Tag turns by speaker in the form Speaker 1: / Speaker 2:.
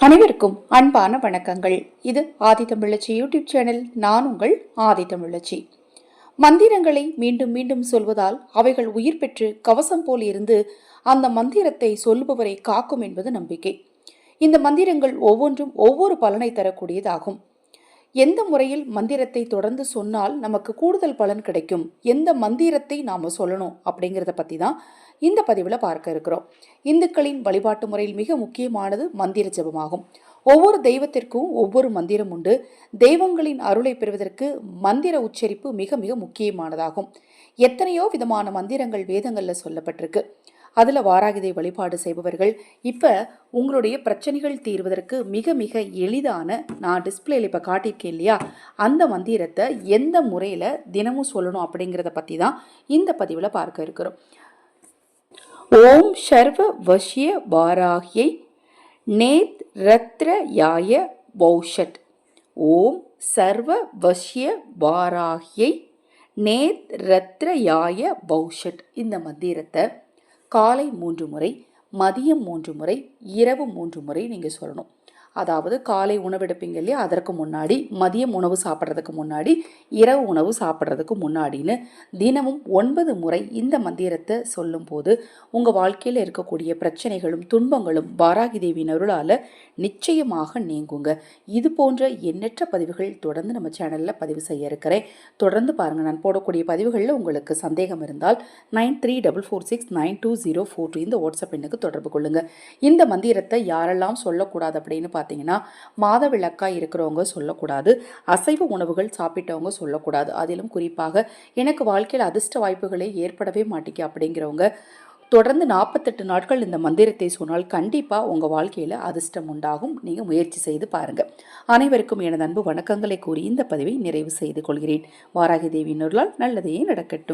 Speaker 1: அனைவருக்கும் அன்பான வணக்கங்கள். இது ஆதித்தமிழச்சி யூடியூப் சேனல். நான் உங்கள் ஆதித்தமிழச்சி மந்திரங்களை மீண்டும் மீண்டும் சொல்வதால் அவைகள் உயிர் பெற்று கவசம் போல் இருந்து அந்த மந்திரத்தை சொல்பவரை காக்கும் என்பது நம்பிக்கை. இந்த மந்திரங்கள் ஒவ்வொன்றும் ஒவ்வொரு பலனை தரக்கூடியதாகும். எந்த முறையில் மந்திரத்தை தொடர்ந்து சொன்னால் நமக்கு கூடுதல் பலன் கிடைக்கும்? எந்த மந்திரத்தை நாம் சொல்லணும்? அப்படிங்கிறத பற்றி தான் இந்த பதிவில் பார்க்க இருக்கிறோம். இந்துக்களின் வழிபாட்டு முறையில் மிக முக்கியமானது மந்திர ஜபமாகும். ஒவ்வொரு தெய்வத்திற்கும் ஒவ்வொரு மந்திரம் உண்டு. தெய்வங்களின் அருளை பெறுவதற்கு மந்திர உச்சரிப்பு மிக மிக முக்கியமானதாகும். எத்தனையோ விதமான மந்திரங்கள் வேதங்களில் சொல்லப்பட்டிருக்கு. அதில் வாராகிதை வழிபாடு செய்பவர்கள். இப்போ உங்களுடைய பிரச்சனைகள் தீர்வதற்கு மிக மிக எளிதான நான் டிஸ்பிளேல இப்போ காட்டியிருக்கேன் இல்லையா? அந்த மந்திரத்தை எந்த முறையில் தினமும் சொல்லணும் அப்படிங்கிறத பற்றி தான் இந்த பதிவில் பார்க்க இருக்கிறோம். ஓம் சர்வ வஷ்ய வாராகியை நேத் ரத்ர யாய பௌஷட் ஓம் சர்வ வஷ்ய வாராகியை நேத் ரத்ர யாய பௌஷட் இந்த மந்திரத்தை காலை மூன்று முறை மதியம் மூன்று முறை இரவு மூன்று முறை நீங்கள் சொல்லணும். அதாவது காலை உணவெடுப்பீங்க இல்லையா? அதற்கு முன்னாடி மதியம் உணவு சாப்பிட்றதுக்கு முன்னாடி இரவு உணவு சாப்பிட்றதுக்கு முன்னாடின்னு தினமும் ஒன்பது முறை இந்த மந்திரத்தை சொல்லும்போது உங்கள் வாழ்க்கையில் இருக்கக்கூடிய பிரச்சனைகளும் துன்பங்களும் வாராகி தேவியின் அருளால் நிச்சயமாக நீங்குங்க. இது போன்ற எண்ணற்ற பதிவுகள் தொடர்ந்து நம்ம சேனலில் பதிவு செய்ய இருக்கிறேன். தொடர்ந்து பாருங்கள் நான் போடக்கூடிய பதிவுகளில் உங்களுக்கு சந்தேகம் இருந்தால் nine three double four six nine two zero four two இந்த வாட்ஸ்அப் எண்ணுக்கு தொடர்பு கொள்ளுங்கள் இந்த மந்திரத்தை யாரெல்லாம் சொல்லக்கூடாது அப்படின்னு பார்த்தீங்கன்னா மாத விளக்காக இருக்கிறவங்க சொல்லக்கூடாது. அசைவ உணவுகள் சாப்பிட்டவங்க சொல்லக்கூடாது. அதிலும் குறிப்பாக எனக்கு வாழ்க்கையில் அதிர்ஷ்ட வாய்ப்புகளே ஏற்படவே மாட்டேங்க அப்படிங்கிறவங்க தொடர்ந்து நாற்பத்தெட்டு நாட்கள் இந்த மந்திரத்தை சொன்னால் கண்டிப்பாக உங்கள் வாழ்க்கையில் அதிர்ஷ்டம் உண்டாகும். நீங்கள் முயற்சி செய்து பாருங்கள் அனைவருக்கும் எனது அன்பு வணக்கங்களை கூறி இந்த பதிவை நிறைவு செய்து கொள்கிறேன். வாராகி தேவியின் நல்லதையே நடக்கட்டும்.